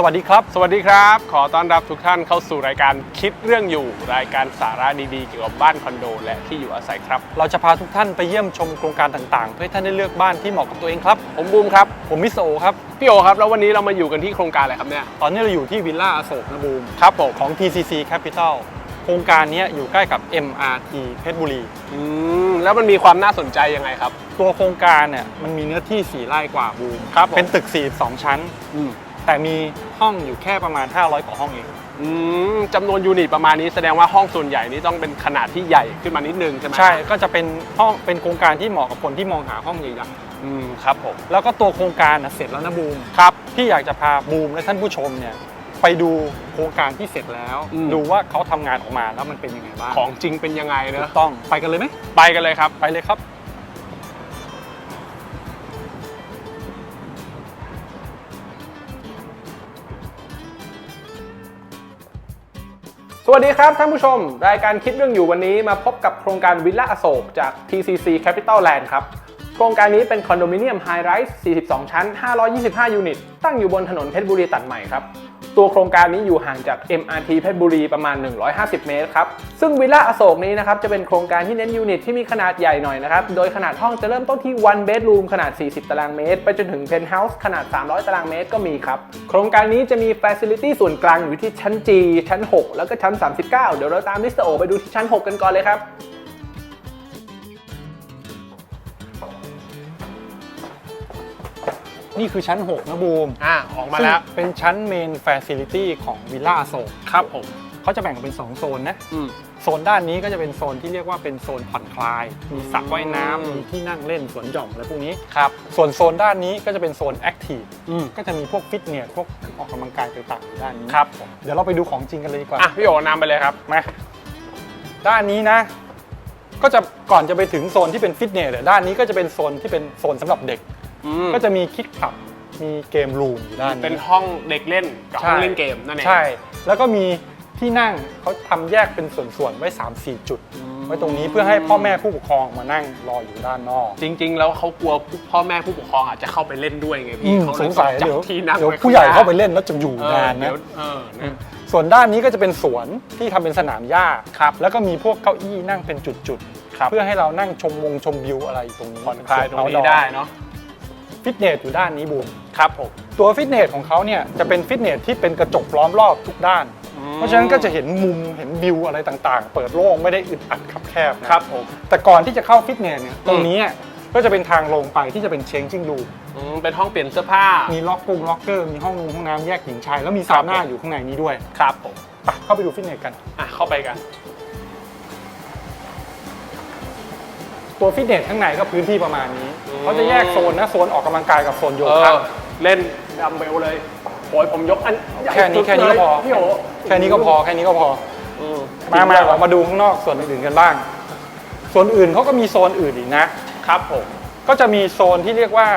สวัสดีครับ สวัสดีครับ ขอต้อนรับทุกท่านเข้าสู่รายการคิดเรื่องอยู่ รายการสาระดีๆ เกี่ยวกับบ้านคอนโด และที่อยู่อาศัยครับ เราจะพาทุกท่านไปเยี่ยมชมโครงการต่างๆ เพื่อให้ท่านได้เลือกบ้านที่เหมาะกับตัวเองครับ ผมบูมครับ ผมมิสโอครับ พี่โอครับ แล้ววันนี้เรามาอยู่กันที่โครงการอะไรครับเนี่ย ตอนนี้เราอยู่ที่วิลล่าอโศกนะบูม ครับผม ของ TCC Capital โครงการนี้อยู่ใกล้กับ MRT เพชรบุรี อืม แล้วมันมีความน่าสนใจยังไงครับ ตัวโครงการเนี่ยมันมีเนื้อที่ 4 ไร่กว่าบูมครับผมเป็นตึก 42 ชั้นอืม แต่มีห้องอยู่แค่ประมาณ 500กว่าห้องเอง อืมจำนวนยูนิตประมาณนี้แสดงว่าห้องส่วนใหญ่นี้ต้องเป็นขนาดที่ใหญ่ขึ้นมานิดนึงใช่ไหมใช่ก็จะเป็นห้องเป็นโครงการที่เหมาะกับคนที่มองหาห้องใหญ่อืมครับผมๆแล้วก็ตัวโครงการน่ะเสร็จแล้วนะบูมครับที่อยากจะพาบูมและท่านผู้ชมเนี่ยไปดูโครงการที่เสร็จแล้ว อืม ดูว่าเขาทำงานออกมาแล้วมันเป็นยังไงบ้างของจริงเป็นยังไงถูเนอะกต้องไปกันเลยไหมไปกันเลยครับ ไปเลยครับ สวัสดีครับท่านผู้ชม รายการคิดเรื่องอยู่วันนี้มาพบกับโครงการวิลล่าอโศกจาก TCC Capital Land ครับ โครงการนี้เป็นคอนโดมิเนียมไฮไรส์42 ชั้น 525 ยูนิต ตั้งอยู่บนถนนเพชรบุรีตัดใหม่ครับ ตัวโครงการนี้อยู่ห่างจาก MRT เพชรบุรีประมาณ 150 เมตรครับ ซึ่งวิลล่าอโศกนี้นะครับจะเป็นโครงการที่เน้นยูนิตที่มีขนาดใหญ่หน่อยนะครับ โดยขนาดห้องจะเริ่มต้นที่ one bedroom ขนาด 40 ตารางเมตร ไปจนถึง penthouse ขนาด 300 ตารางเมตรก็มีครับ โครงการนี้จะมี facility ส่วนกลางอยู่ที่ชั้น G ชั้น 6 แล้วก็ชั้น 39 เดี๋ยวเราตามมิสเตอร์โอไปดูที่ชั้น 6 กันก่อนเลยครับ นี่คือชั้น 6 นะบูมอ่าออกมาแล้ว ซึ่งเป็นชั้นเมน Facility ของวิลล่าโซนครับผมเขาจะแบ่งออกเป็น 2 โซนนะ อืม โซนด้านนี้ก็จะเป็นโซนที่เรียกว่าเป็นโซนผ่อนคลาย มีสระว่ายน้ำอืม มีที่นั่งเล่นสวนหย่อมอะไรพวกนี้ ครับส่วนโซนด้านนี้ก็จะเป็นโซนแอคทีฟ อืมก็จะมีพวกฟิตเนส พวกออกกำลังกายต่างๆอยู่ด้านนี้ ครับผมเดี๋ยวเราไปดูของจริงกันเลยดีกว่า อะพี่โอนำไปเลยครับ มาด้านนี้นะ ก็จะก่อนจะไปถึงโซนที่เป็นฟิตเนสเนี่ยด้านนี้ก็จะเป็นโซนที่เป็นโซนสำหรับเด็ก ก็จะมีคิดขับมีเกมรูมอยู่ด้านนี้เป็นห้องเด็กเล่นกับห้องเล่นเกมนั่นเอง ใช่ แล้วก็มีที่นั่งเขาทำแยกเป็นส่วนๆไว้ 3-4 จุด ไว้ตรงนี้เพื่อให้พ่อแม่ผู้ปกครองมานั่งรออยู่ด้านนอก จริง ๆ แล้วเขากลัวพ่อแม่ผู้ปกครองอาจจะเข้าไปเล่นด้วยไงอืพี่มเขาสเลงยสัยจัเดี๋ยวที่นั่งเดี๋ยวไข้ผู้ใหญ่งน้เข้าไปเล่นแล้วจะอยู่เออนานเดี๋นะยวเออนะ ส่วนด้านนี้ก็จะเป็นสวนที่ทำเป็นสนามหญ้า ครับแล้วก็มีพวกเก้าอี้นั่งเป็นจุดครับๆเพื่อให้เรานั่งชมวงชมวิวอะไรตรงนี้ผ่อนคลายตรงนี้ส่วได้เนาะ ฟิตเนสอยู่ด้านนี้บูมครับผมตัวฟิตเนสของเขาเนี่ยจะเป็นฟิตเนสที่เป็นกระจกล้อมรอบทุกด้าน เพราะฉะนั้นก็จะเห็นมุมเห็นวิวอะไรต่างๆ เปิดโล่งไม่ได้อึดอัดคับแคบนะครับผมแต่ก่อนที่จะเข้าฟิตเนสเนี่ยตรงนี้ก็จะเป็นทางลงไปที่จะเป็นเชงจิ้งรูอืมเป็นห้องเปลี่ยนเสื้อผ้า มีล็อกกุ้งล็อกเกอร์ มีห้องนงห้องน้ำแยกหญิงชาย แล้วมีซาวน่าอยู่ข้างในนี้ด้วย ครับผมไปเข้าไปดูฟิตเนสกัน อะ เข้าไปกัน ตัวฟิตเนสข้างในก็พื้นที่ประมาณนี้อืมเขาจะแยกโซนนะโซนออกกำลังกายกับโซนโยเอคะอเล่นดัมเบลเลยโอ้ยผมยกอันใหญ่แค่นี้สุดแค่นี้ก็เลยพอพี่โอแค่นี้ก็พอแค่นี้ก็พออืมมามาออกมาดูข้างนอกส่วนอื่นๆกันบ้าง ส่วนอื่นเขาก็มีโซนอื่นอีกนะครับผมก็จะมีโซนที่เรียกว่า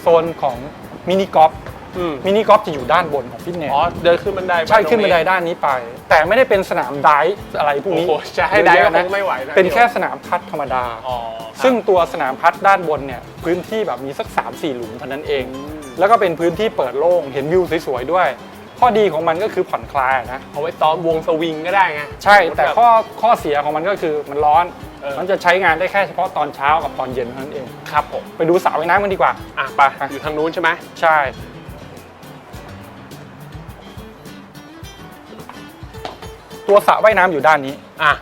โซนของมินิกอล์ฟ อืม มินิกอล์ฟจะอยู่ด้านบนของฟิตเนสอ๋อเดินขึ้นบันไดใช่ตรงขึ้นบันไดด้านนี้ไป แต่ไม่ได้เป็นสนามไดฟ์อะไรพวกโอ้นี้โหจะให้ได้เยก็อะคแยะงไม่ไหวนะ เป็นแค่พี่โสนามพัดธรรมดาออ๋อครับ ซึ่งตัวสนามพัดด้านบนเนี่ยพื้นที่แบบมีสัก 3 4 หลุมเท่านั้นเองอืมแล้วก็เป็นพื้นที่เปิดโล่งเห็นวิวสวยๆด้วย ข้อดีของมันก็คือผ่อนคลายนะ เอาไว้ซ้อมวงสวิงก็ได้ไง ใช่แต่ข้อข้อเสียของมันก็คือมันร้อน เออ มันจะใช้งานได้แค่เฉพาะตอนเช้ากับตอนเย็นเท่านั้นเอง ครับผม ไปดูสระว่ายน้ำกันดีกว่า อะไปอยู่ทางนู้นใช่ไหม ใช่ ตัวสระว่ายน้ำอยู่ด้านนี้ อะ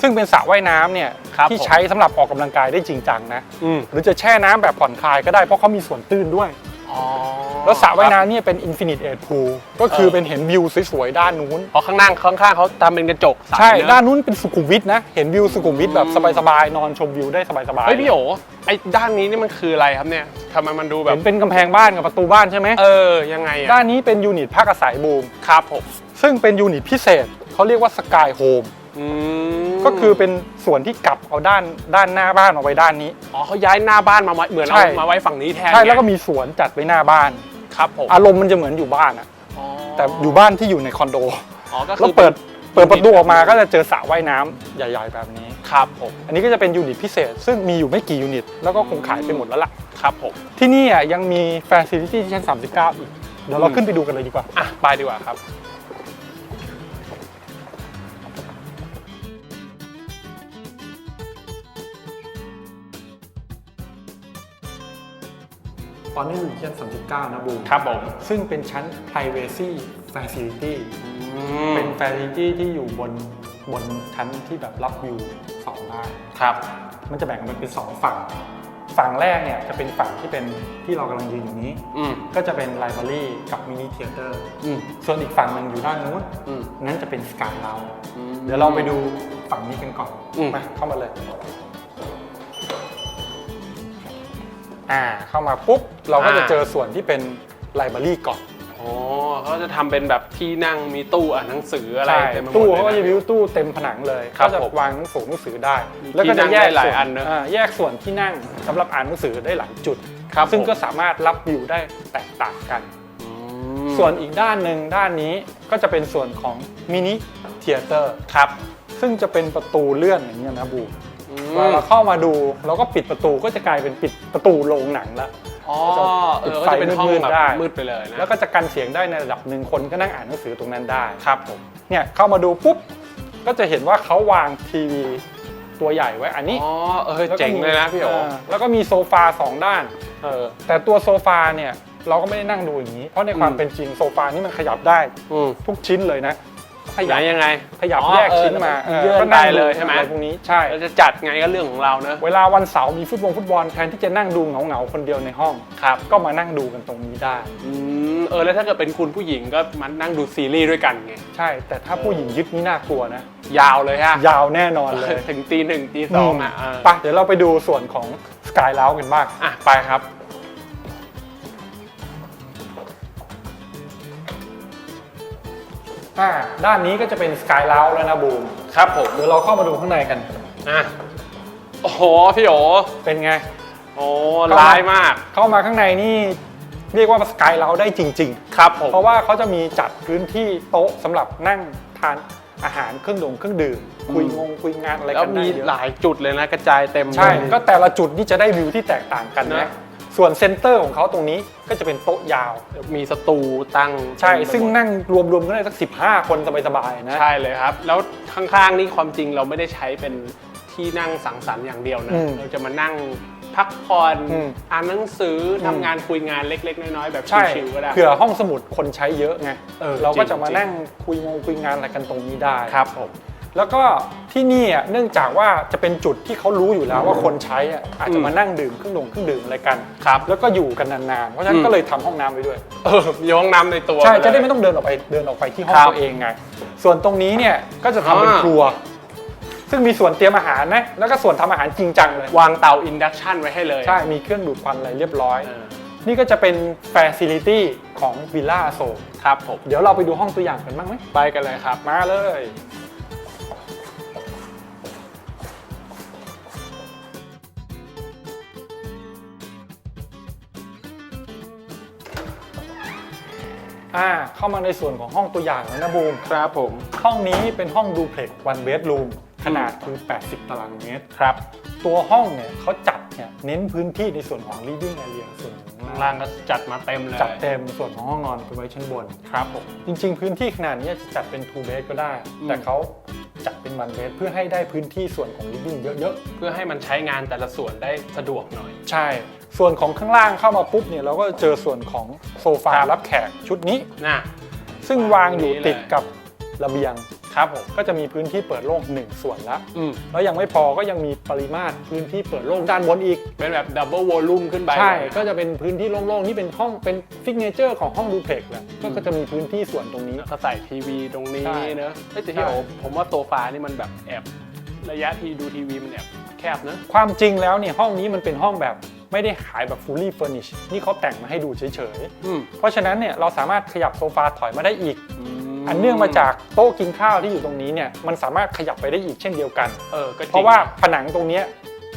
ซึ่งเป็นสระว่ายน้ำเนี่ยครับที่ผม ใช้สำหรับออกกำลังกายได้จริงจังนะ อืมหรือจะแช่น้ำแบบผ่อนคลายก็ได้เพราะเขามีส่วนตื้นด้วย อ๋อแล้วสระว่ายน้ำเนี่ยเป็น Infinite Edge Pool ก็คือเป็นเห็นวิวสวยๆด้านนู้น เพราะข้างล่างข้างๆเขาทำเป็นกระจกใสใช่เนอะด้านนู้นเป็นสุขุมวิทนะ เห็นวิวสุขุมวิทแบบอืมสบายๆ นอนชมวิวได้สบายๆเฮ้ยพี่โอไอ้ด้านนี้นี่มันคืออะไรครับเนี่ยทำไมมันดูแบเห็บนเป็นกำแพงบ้านกับประตูบ้านใช่ไหม เออยังไงอะด้านนี้เป็นยูนิตพักอาศัยบูม ครับผม ซึ่งเป็นยูนิตพิเศษ เขาเรียกว่าสกายโฮมอืมก็คือเป็นส่วนที่กลับเอาด้านด้านหน้าบ้านมาไว้ด้านนี้อ๋อเขาย้ายหน้าบ้านมาไว้เหมือนใช่เอามาไว้ฝั่งนี้แทนใช่แล้วก็ไงมีสวนจัดไว้หน้าบ้านครับผมอารมณ์มันจะเหมือนอยู่บ้านอะอ๋อแต่อยู่บ้านที่อยู่ในคอนโดอ๋อก็คืแล้วอเปิดเปิดประตูออกมาก็จะเจอสระว่ายน้ำใหญ่ๆแบบนี้ครับผมอันนี้ก็จะเป็นยูนิตพิเศษ ซึ่งมีอยู่ไม่กี่ยูนิต แล้วก็คงขายไปหมดแล้วล่ะครับผมที่นี่อะยังมี Facility ที่ชั้น39 อีกเดี๋ยวเราขึ้นไปดูกันเลยดีกว่าอะไปดีกว่าครับ อนนี้อยู่ชั้น39 นะบูมครับผม ซึ่งเป็นชั้น privacy facility เป็น facility ที่อยู่บนบนชั้นที่แบบรับวิวสองด้านครับ มันจะแบ่งออกเป็นสองฝั่ง ฝั่งแรกเนี่ยจะเป็นฝั่งที่เป็นที่เรากำลังยืนอยู่นี้อืมก็จะเป็นไลบรารีกับมินิเทเตอร์อืมส่วนอีกฝั่งหนึ่งอยู่ด้านนู้นอืมนั่นจะเป็นสกายเราอืมเดี๋ยวเราไปดูฝั่งนี้กันก่อนอืมมาเข้ามาเลย อ่าเข้ามาปุ๊บเราก็จะเจอส่วนที่เป็นไลบรารีก่อนอ๋อเขาจะทำเป็นแบบที่นั่งมีตู้อ่านหนังสืออะไรใช่เต็มไปหมดตู้เลยเขาก็จะนะวิวตู้เต็มผนังเลยครับก็จะผมวางหนังสือหนังสือได้มีแล้วก็จะแยกที่นั่งได้หลายส่วนอันเนอะาแยกส่วนที่นั่งสำหรับอ่านหนังสือได้หลายจุดครับซึ่งผมก็สามารถรับวิวได้แตกต่างกันอืมส่วนอีกด้านหนึ่งด้านนี้ก็จะเป็นส่วนของมินิเทเตอร์ครับซึ่งจะเป็นประตูเลื่อนอย่างนี้ยนะบูอื เวลามเราเข้ามาดูเราก็ปิดประตูก็จะกลายเป็นปิดประตูโรงหนังแล้วอ๋อเออปิดก็ไฟจะเป็นห้องมืดๆแบบได้มืดไปเลยนะแล้วก็จะกันเสียงได้ในระดับหนึ่งคนก็นั่งอ่านหนังสือตรงนั้นได้ครับผมเนี่ยเข้ามาดูปุ๊บก็จะเห็นว่าเขาวางทีวีตัวใหญ่ไว้อันนี้อ๋อเออแล้วก็เจ๋งเลยนะพี่โอาแล้วก็มีโซฟาสองด้านเออแต่ตัวโซฟาเนี่ยเราก็ไม่ได้นั่งดูอย่างนี้ เพราะในความอืมเป็นจริงโซฟานี่มันขยับได้อืมทุกชิ้นเลยนะ ขไหนยับยังไง ขยับอ๋อแยกชิ้นเออมาเลื่อนก็นั่งไปเลยดูใช่ไหมอะไรพวกนี้ใช่เราจะจัดไงก็เรื่องของเราเนอะเวลาวันเสาร์มีฟุตบอลฟุตบอลแทนที่จะนั่งดูเหงาเหงาๆคนเดียวในห้องครับก็มานั่งดูกันตรงนี้ได้อืมเออแล้วถ้าเกิดเป็นคุณผู้หญิงก็มานั่งดูซีรีส์ด้วยกันไงใช่ แต่ถ้าผู้หญิงยึดนี่น่ากลัวนะยาวเลยฮะยาวแน่นอนเลยถึงตีหนึ่งตีสองอะเออไปเดี๋ยวเราไปดูส่วนของสกายเลากันบ้างอะไปครับ อ่าด้านนี้ก็จะเป็นสกายเลาแล้วนะบูมครับผมเดี๋ยวเราเข้ามาดูข้างในกันอะโอ้โหพี่โอเป็นไง โอ้ร้ายมาก เข้ามาข้างในนี่เรียกว่าสกายเลาได้จริง ครับผม ๆ เพราะว่าเขาจะมีจัดพื้นที่โต๊ะสำหรับนั่งทานอาหารเครื่องดื่มเครื่องดื่มคุยงงคุยงานอะไรแล้วกันได้มีเยอะหลายจุดเลยนะกระจายเต็มใช่ เลย ก็แต่ละจุดนี่จะได้วิวที่แตกต่างกันนะ นะ ส่วนเซนเตอร์ของเขาตรงนี้ก็จะเป็นโต๊ะยาว มีสตูตั้งใช่เต็มไปหมดซึ่งนั่งรวมๆกันได้สัก 15 คนสบายๆนะ ใช่เลยครับ แล้วข้างๆนี่ความจริงเราไม่ได้ใช้เป็นที่นั่งสังสรรค์อย่างเดียวนะอืมเราจะมานั่งพักผ่อนอืมอ่านหนังสืออมทำงานคุยงานเล็ก ๆ น้อยๆแบบใช่ชิวๆก็ได้เผื่อห้องสมุดคนใช้เยอะไงเออเราก็จริงจะมาจริงนั่งคุยงงคุยงานอะไรกันตรงนี้ได้ครับผม แล้วก็ที่นี่อะเนื่องจากว่าจะเป็นจุดที่เขารู้อยู่แล้วว่าคนใช้อะอาจจะมานั่งดื่มเครื่องดื่มเครื่องดื่มอะไรกันครับแล้วก็อยู่กันนานๆเพราะฉะนั้อืนม ก็เลยทำห้องน้ำไว้ด้วย เออมีห้องน้ำในตัว ใช่ปเลยจะได้ไม่ต้องเดินออกไปเดินออกไปที่ห้องครับตัวเองไงส่วนตรงนี้เนี่ยก็จะทำเป็นอ่า ครัว ซึ่งมีส่วนเตรียมอาหารนะแล้วก็ส่วนทำอาหารจริงจังเลย วางเตาอินดักชันไว้ให้เลยใช่ มีเครื่องดูดควันอะไรเรียบร้อย เออนี่ก็จะเป็น Facility ของวิลล่าโซครับผม เดี๋ยวเราไปดูห้องตัวอย่างกันบ้างไหมไปกันเลยครับ มาเลย อ่าเข้ามาในส่วนของห้องตัวอย่างแล้วนะบูม ครับผม ห้องนี้เป็นห้องดูเพล็กวันเบดรูมขนาดคือ 80 ตารางเมตรครับ ตัวห้องเนี่ยเขาจัดเนี่ยเน้นพื้นที่ในส่วนของ living area ส่วนของข้าง ล่างก็จัดมาเต็มเลย จัดเต็มส่วนของห้องนอนไปไว้ชั้นบน ครับผม จริงๆ พื้นที่ขนาดนี้จะจัดเป็น two bed ก็ได้ อืม แต่เขา จัดเป็น one bed เพื่อให้ได้พื้นที่ส่วนของ living เยอะเพื่อให้มันใช้งานแต่ละส่วนได้สะดวกหน่อย ๆ ใช่ ส่วนของข้างล่างเข้ามาปุ๊บเนี่ยเราก็เจอส่วนของโซฟาครับรับแขกชุดนี้น่ะซึ่งวางอยู่นี่เลยติดกับระเบียง ครับผมก็จะมีพื้นที่เปิดโล่งหนึ่งส่วนละอืมแล้วยังไม่พอก็ยังมีปริมาตรพื้นที่เปิดโล่งด้านบนอีก เป็นแบบดับเบิลวอลลุ่มขึ้นไปใช่เลยก็จะเป็นพื้นที่โล่งๆนี่เป็นห้องเป็นฟิกเนเจอร์ของห้องดูเพล็กแหละก็จะมีพื้นที่ส่วนตรงนี้แล้วก็ใส่ทีวีตรงนี้ใช่เนอะเอ้ยแต่ที่ใช่โอผมว่าโซฟานี่มันแบบแอบระยะที่ดูทีวีมันแอบแคบเนอะ ความจริงแล้วเนี่ยห้องนี้มันเป็นห้องแบบไม่ได้ขายแบบ fully furnished นี่เขาแต่งมาให้ดูเฉยอืม ๆ เพราะฉะนั้นเนี่ยเราสามารถขยับโซฟาถอยมาได้อีกอั นเนื่องมาจากโต๊ะกินข้าวที่อยู่ตรงนี้เนี่ยมันสามารถขยับไปได้อีกเช่นเดียวกัน เออก็จงเพราะว่าผนังตรงเนี้ย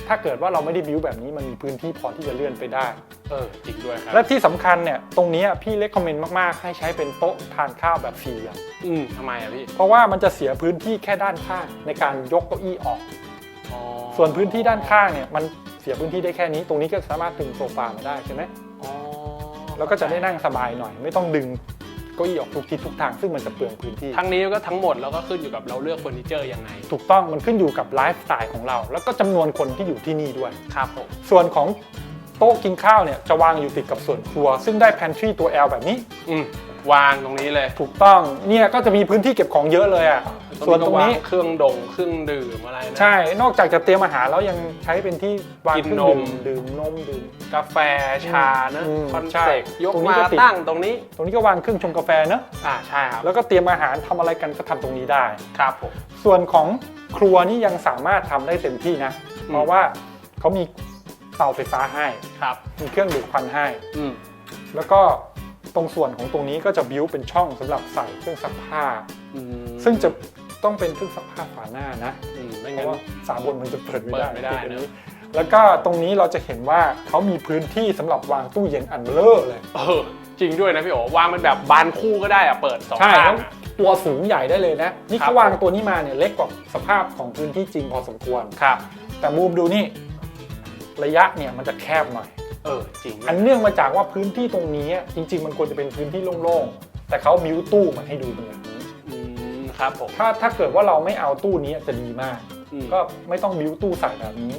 ถ้าเกิดว่าเราไม่ได้บิวแบบนี้มันมีพื้นที่พอที่จะเลื่อนไปได้ เออจริงด้วยครับและที่สำคัญเนี่ยตรงเนี้ยพี่เล c คอมเมนต์มากๆ ให้ใช้เป็นโต๊ะทานข้าวแบบสี่เหลี่ยมอืมทำไมอะพี่เพราะว่ามันจะเสียพื้นที่แค่ด้านข้างในการยกเก้าอี้ออก อ๋อส่วนพื้นที่ด้านข้างเนี่ยมันเสียพื้นที่ได้แค่นี้ ตรงนี้ก็สามารถตึงโซฟามาได้ใช่ไหมอ๋อแล้วก็จะได้นั่งสบายหน่อย ไม่ต้องดึง เก้าอี้ออกทุกทิศทุกทางซึ่งมันจะเปลืองพื้นที่ ทั้งนี้ก็ทั้งหมดแล้วก็ขึ้นอยู่กับเราเลือกเฟอร์นิเจอร์ยังไง ถูกต้องมันขึ้นอยู่กับไลฟ์สไตล์ของเรา แล้วก็จำนวนคนที่อยู่ที่นี่ด้วย ครับผม ส่วนของโต๊ะกินข้าวเนี่ยจะวางอยู่ติดกับส่วนครัว ซึ่งได้ pantry ตัว L แบบนี้ อืม วางตรงนี้เลยถูกต้องเนี่ยก็จะมีพื้นที่เก็บของเยอะเลยอะส่วนตรงนี้ก็วาเครื่องดงเครื่องดื่มอะไรนะ ใช่นอกจากจะเตรียมอาหารแล้วยังใช้เป็นที่วางกินเครื่องนดื่มมดื่มนมดื่ม กาแฟชานะอืมคอนใช่เฟกยกตรงนี้มาก็ติด ตั้งตรงนี้ ตรงนี้ก็วางเครื่องชงกาแฟเนอะอ่าใช่ครับแล้วก็เตรียมอาหารทำอะไรกันก็ทำตรงนี้ได้ ครับผม ส่วนของครัวนี่ยังสามารถทำได้เต็มที่นะ อืม เพราะว่าเขามีเตาไฟฟ้าให้ ครับ มีเครื่องดูดควันให้ อืมแล้วก็ ตรงส่วนของตรงนี้ก็จะบิวเป็นช่องสำหรับใส่เครื่องซักผ้าอืมซึ่งจะต้องเป็นเครื่องซักผ้าฝาหน้านะอืมไม่เพงั้นราะว่าฝาบนมันจะเปิดไม่ได้เปิดไม่ได้ติอันนะนี้แล้วก็ตรงนี้เราจะเห็นว่าเขามีพื้นที่สำหรับวางตู้เย็นอันเบลอเลย เออ จริงด้วยนะพี่โอวางเป็นแบบบานคู่ก็ได้อะเปิดสองใช่ข้าแล้งวอะตัวสูงใหญ่ได้เลยนะ นี่ครัเขาบวางตัวนี้มาเนี่ยเล็กกว่าสภาพของพื้นที่จริงพอสมควรครับ แต่บูมดูนี่ ระยะเนี่ยมันจะแคบหน่อย เออจริงอันเนื่องมาจากว่าพื้นที่ตรงนี้จริง ๆ มันควรจะเป็นพื้นที่โล่งๆ แต่เขาบิวตู้มาให้ดูเป็นแบบนี้อืมครับผมถ้าถ้าเกิดว่าเราไม่เอาตู้นี้จะดีมากอืมก็ไม่ต้องบิวตู้ใส่แบบนี้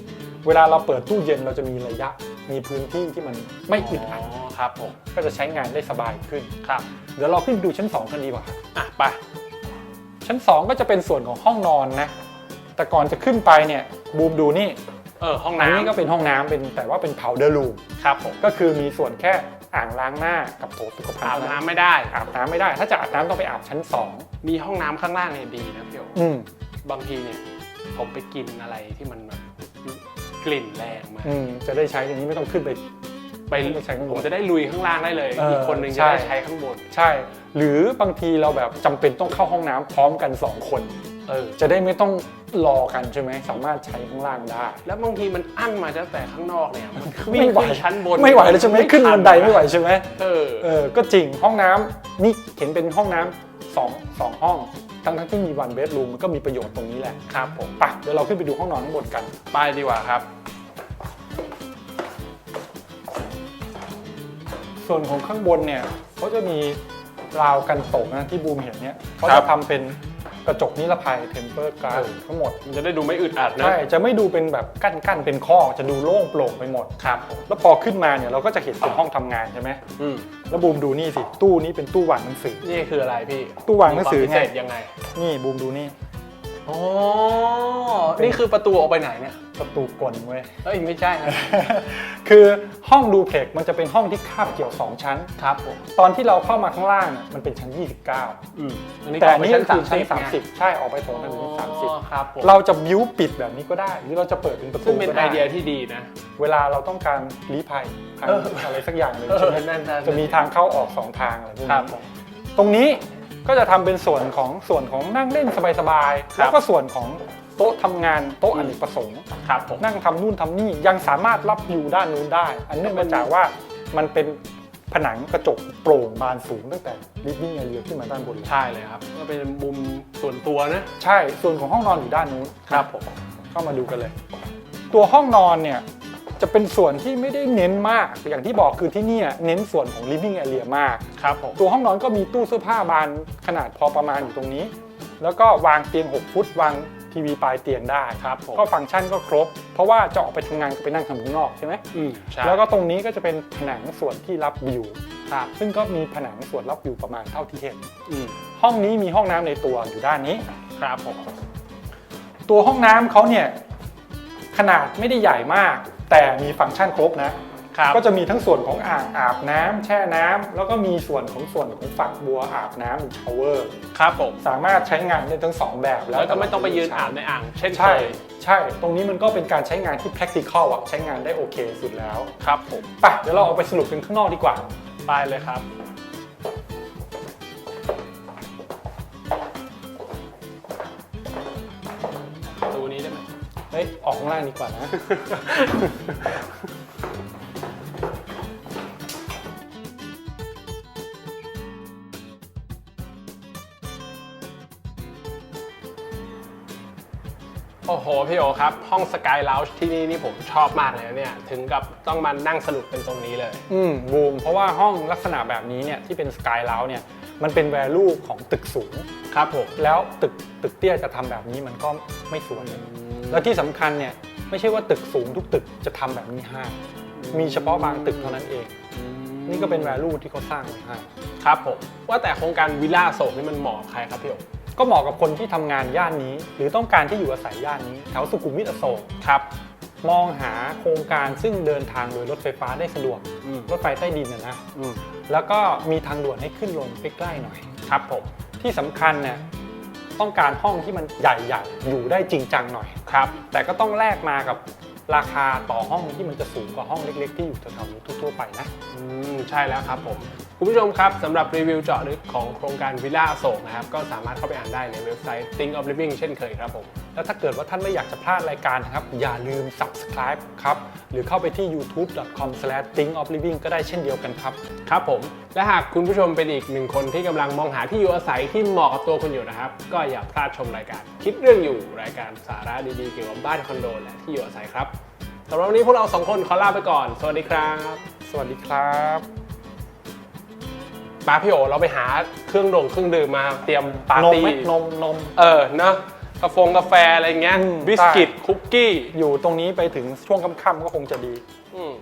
เวลาเราเปิดตู้เย็นเราจะมีระยะ มีพื้นที่ที่มันไม่อึดอัดอ๋อครับผมก็จะใช้งานได้สบายขึ้นครับ เดี๋ยวเราขึ้นไปดูชั้น 2 กันดีกว่าอะไปชั้น 2 ก็จะเป็นส่วนของห้องนอนนะแต่ก่อนจะขึ้นไปเนี่ยบูมดูนี่เออห้องอันน้ำนี้ก็เป็นห้องน้ำเป็นแต่ว่าเป็น powder room ครับผมก็คือมีส่วนแค่อ่างล้างหน้ากับโถสุขภัณอาบฑ์น้ำไม่ได้ อาบน้ำไม่ได้ ถ้าจะอาบน้ำต้องไปอาบชั้นมีห้องน้ำข้างล่างเนี่ยดีนะพี่โอ2อืมบางทีเนี่ยผมไปกินอะไรที่มันแบบกลิ่นแรงมาอืมจะได้ใช้อย่างนี้ไม่ต้องขึ้นไป ไปไม่ใช้ข้างบนผมจะได้ลุยข้างล่างได้เลยเอออีอีกคนนึงใช่จะได้ใช้ข้างบน ใช่ หรือบางทีเราแบบจำเป็นต้องเข้าห้องน้ำพร้อมกัน2คน เออจะได้ไม่ต้องรอกันใช่ไหมสามารถใช้ข้างล่างได้ แล้วบางทีมันอั้นมาตั้งแต่ข้างนอกเนี่ยมันไม่ไหวขึ้นชั้นบนไม่ไหวแล้วใช่ไหมขึ้นบันไดไม่ไหวใช่ไหมเออเออก็จริงห้องน้ำนี่เห็นเป็นห้องน้ำสองสองห้องทั้งทั้งที่มีวันเบดรูมมันก็มีประโยชน์ตรงนี้แหละครับผมไปเดี๋ยวเราขึ้นไปดูห้องนอนข้างบนกันไปดีกว่าครับ ส่วนของข้างบนเนี่ยเขาจะมีราวกันตกนะที่บูมเห็นเนี่ยเขาครัจะบทำเป็น กระจกนิรภัยเทมเปอร์ก a าเออทั้งหมด มันจะได้ดูไม่อึดอัดนะ ใช่ จะไม่ดูเป็นแบบกั้นกั้นๆเป็นข้อจะดูโล่งโปร่งไปหมดครับแล้วพอขึ้นมาเนี่ยเราก็จะเห็นเป็นห้องทำงานใช่ไหมอืมแล้วบูมดูนี่สิ ตู้นี้เป็นตู้วางหนังสือ นี่คืออะไรพี่ตู้วางหนังสือมีควมพิเศษไงยังไง นี่บูมดูนี่ อ๋อ นี่คือประตูออกไปไหนเนี่ยประตูกลเว้ย เอ้ยไม่ใช่นะ คือห้องดูเพล็กมันจะเป็นห้องที่คาบเกี่ยว 2 ชั้น ครับผม ตอนที่เราเข้ามาข้างล่างเนี่ยมันเป็นชั้น29อืมอันนี้แต่ก็อันนี้เป็ก็คือชั้นไง30 ใช่ออกไปโถงกันถึงอ๋อสามสิบครับผมเราจะบิวปิดแบบนี้ก็ได้ หรือเราจะเปิดเป็นประตูซึ่งเป็นก็ไอได้เดียที่ดีนะ เวลาเราต้องการลี้ภัยทางเอออะไรสักอย่างหนึ่งเออใช่ไหมนั่นๆ จะมีทางเข้าออกสองทางอะไรพวกครับนี้ผมตรงนี้ ก็จะทำเป็นส่วนของส่วนของนั่งเล่นสบายๆครับแล้วก็ส่วนของโต๊ะทำงานโต๊ะอือมเนกประสงค์ครับผมนั่งทำนู่นทำนี่ยังสามารถรับวิวด้านนู้นได้ อันเนื่องมาจากว่ามันเป็นผนังกระจกโปร่งบานสูงตั้งแต่ลิฟวิ่งเรียขึ้นมาด้านบนเลยใช่เลยครับก็เป็นมุมส่วนตัวนะ ใช่ส่วนของห้องนอนอยู่ด้านนู้นครับผมเข้ามาดูกันเลย ตัวห้องนอนเนี่ย จะเป็นส่วนที่ไม่ได้เน้นมาก อย่างที่บอกคือที่เนี่ยเน้นส่วนของ living area มาก ครับผมตัวห้องนอนก็มีตู้เสื้อผ้าบานขนาดพอประมาณอยู่ตรงนี้ แล้วก็วางเตียง 6 ฟุต วางทีวีปลายเตียงได้ครับผมก็ฟังก์ชันก็ครบ เพราะว่าจะออกไปทำงานก็ไปนั่งทำข้างนอกใช่ไหมอืมใช่แล้วก็ตรงนี้ก็จะเป็นผนังส่วนที่รับวิวครับซึ่งก็มีผนังส่วนรับวิวประมาณเท่าที่เห็น อืมห้องนี้มีห้องน้ำในตัวอยู่ด้านนี้ ครับผมตัวห้องน้ำเขาเนี่ยขนาดไม่ได้ใหญ่มาก แต่มีฟังก์ชันครบนะครับก็จะมีทั้งส่วนของอ่างอาบน้ำแช่น้ำแล้วก็มีส่วนของส่วนของฝักบัวอาบน้ำเป็นชาวเวอร์ครับผมสามารถใช้งานได้ทั้งสองแบบแล้แล้ววก็ไม่ต้องไปยืนอาบในอ่าง เช่นเคใช่ยใช่ ตรงนี้มันก็เป็นการใช้งานที่ practical อะใช้งานได้โอเคสุดแล้วครับผมไปเดี๋ยวเราออกไปสรุปกันข้างนอกดีกว่าไปเลยครับางล่างดีกว่านะนโอ้โห พี่โอครับ ห้องสกายล u ชที่นี่นี่ผมชอบมากเลยนะเนี่ย ถึงกับต้องมานั่งสนุกเป็นตรงนี้เลย อืมบูม เพราะว่าห้องลักษณะแบบนี้เนี่ยที่เป็นสกายเลาเนี่ยมันเป็น value ของตึกสูง ครับผม แล้วตึกตึกเตี้ยจะทำแบบนี้มันก็ไม่สวย แล้วที่สำคัญเนี่ยไม่ใช่ว่าตึกสูงทุกตึกจะทำแบบนี้ให้มีเฉพาะบางตึกเท่านั้นเอง นี่ก็เป็น value ที่เขาสร้างไว้ให้ครับผมว่าแต่โครงการวิลล่าอโศกนี่มันเหมาะกับใครครับพี่โอก็เหมาะกับคนที่ทำงานย่านนี้ หรือต้องการที่อยู่อาศัยย่านนี้แถวสุขุมวิทอโศกครับมองหาโครงการซึ่งเดินทางโดยรถไฟฟ้าได้สะดวกอืมรถไฟใต้ดินนะนะอืมแล้วก็มีทางด่วนให้ขึ้นลงใกล้ๆหน่อยครับผมที่สำคัญเนี่ย ต้องการห้องที่มันใหญ่ๆ อยู่ได้จริงจังหน่อยครับ แต่ก็ต้องแลกมากับราคาต่อห้องที่มันจะสูงกว่าห้องเล็ก ๆ ที่อยู่แถวๆนี้ทั่วๆไปนะ อืมใช่แล้วครับผม คุณผู้ชมครับสำหรับรีวิวเจาะลึกของโครงการวิลล่าอโศกนะครับก็สามารถเข้าไปอ่านได้ในเว็บไซต์ Think of Living เช่นเคยครับผม แล้วถ้าเกิดว่าท่านไม่อยากจะพลาดรายการนะครับ อย่าลืม subscribe ครับ หรือเข้าไปที่ youtube.com/thinkofliving ก็ได้เช่นเดียวกันครับ ครับผม และหากคุณผู้ชมเป็นอีกหนึ่งคนที่กำลังมองหาที่อยู่อาศัยที่เหมาะกับตัวคุณอยู่นะครับ ก็อย่าพลาดชมรายการ คิดเรื่องอยู่รายการสาระดีๆเกี่ยวกับบ้านคอนโดและที่อยู่อาศัยครับสำหรับวันนี้พวกเราสองคนขอลาไปก่อน สวัสดีครับ สวัสดีครับ ป้าพี่โอเราไปหาเครื่องดงเครื่องดื่มมาเตรียมปาร์นมตี้ ไหมนมนม เออเนอะกาแฟกาแฟอะไรเงี้ยอืม บิสกิตใช่คุกกี้อยู่ตรงนี้ไปถึงช่วงค่ำๆก็คงจะดี อืม